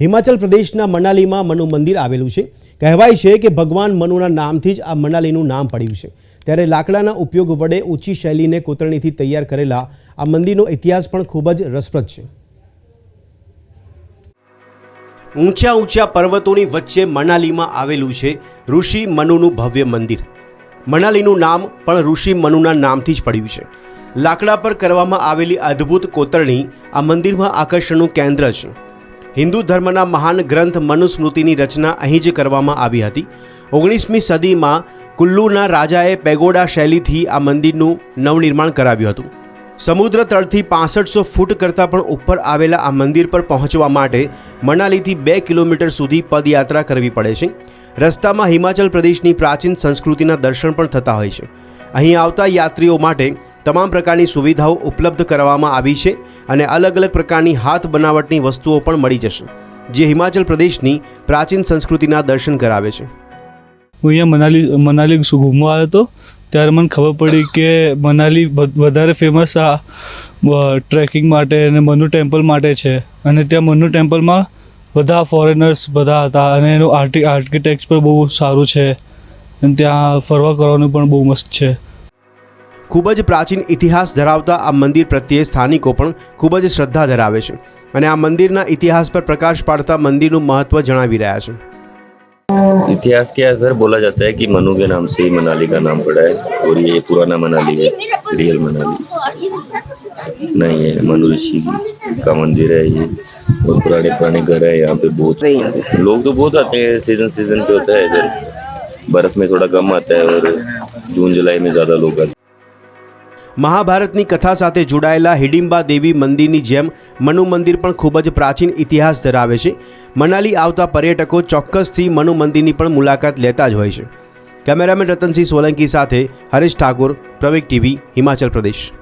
હિમાચલ પ્રદેશના મનાલીમાં મનુ મંદિર આવેલું છે. કહેવાય છે કે ભગવાન મનુના નામથી જ આ મનાલીનું નામ પડ્યું છે. ત્યારે લાકડાના ઉપયોગ વડે ઊંચી શૈલીને કોતરણીથી તૈયાર કરેલા આ મંદિરનો ઇતિહાસ પણ ખૂબ જ રસપ્રદ છે. ઊંચા ઊંચા પર્વતોની વચ્ચે મનાલીમાં આવેલું છે ઋષિ મનુનું ભવ્ય મંદિર. મનાલીનું નામ પણ ઋષિ મનુના નામથી જ પડ્યું છે. લાકડા પર કરવામાં આવેલી અદ્ભુત કોતરણી આ મંદિરમાં આકર્ષણનું કેન્દ્ર છે. હિન્દુ ધર્મના મહાન ગ્રંથ મનુસ્મૃતિની રચના અહીં જ કરવામાં આવી હતી. ઓગણીસમી સદીમાં કુલ્લુના રાજાએ પેગોડા શૈલીથી આ મંદિરનું નવનિર્માણ કરાવ્યું હતું. સમુદ્ર તળથી પાસઠસો ફૂટ કરતાં પણ ઉપર આવેલા આ મંદિર પર પહોંચવા માટે મનાલીથી બે કિલોમીટર સુધી પદયાત્રા કરવી પડે છે. રસ્તામાં હિમાચલ પ્રદેશની પ્રાચીન સંસ્કૃતિના દર્શન પણ થતા હોય છે. અહીં આવતા યાત્રીઓ માટે તમામ પ્રકારની સુવિધાઓ ઉપલબ્ધ કરવામાં આવી છે અને અલગ અલગ પ્રકારની હાથ બનાવટની વસ્તુઓ પણ મળી જશે, જે હિમાચલ પ્રદેશની પ્રાચીન સંસ્કૃતિના દર્શન કરાવે છે. હું અહીંયા મનાલી મનાલી ઘૂમવા આવ્યો હતો? ત્યારે મને ખબર પડી કે મનાલી વધારે ફેમસ આ ટ્રેકિંગ માટે અને મનુ ટેમ્પલ માટે છે. અને ત્યાં મનુ ટેમ્પલમાં બધા ફોરેનર્સ બધા હતા અને એનું આર્ટિ આર્કિટેક્ચર બહુ સારું છે. અને ત્યાં ફરવા કરવાનું પણ બહુ મસ્ત છે. ખૂબ જ પ્રાચીન ઇતિહાસ ધરાવતા આ મંદિર પ્રત્યે સ્થાનિકો પણ ખૂબ જ શ્રદ્ધા ધરાવે છે અને આ મંદિરના ઇતિહાસ પર પ્રકાશ પાડતા મંદિરનું મહત્વ જણાવી રહ્યા છે इतिहास क्या है सर बोला जाता है कि मनु के नाम से ही मनाली का नाम पड़ा है और ये पुराना मनाली है रियल मनाली नहीं है मनु ऋषि का मंदिर है ये और पुराने पुराने घर है यहाँ पे बहुत लोग तो बहुत आते हैं सीजन सीजन पे होता है इधर बर्फ में थोड़ा कम आता है और जून जुलाई में ज़्यादा लोग आते हैं મહાભારતની કથા સાથે જોડાયેલા હિડિંબા દેવી મંદિરની જેમ મનુ મંદિર પણ ખૂબ જ પ્રાચીન ઇતિહાસ ધરાવે છે. મનાલી આવતા પર્યટકો ચોક્કસથી મનુ મંદિરની પણ મુલાકાત લેતા જ હોય છે. કેમેરામેન રતનસિંહ સોલંકી સાથે હરેશ ઠાકોર પ્રવેક ટીવી, હિમાચલ પ્રદેશ.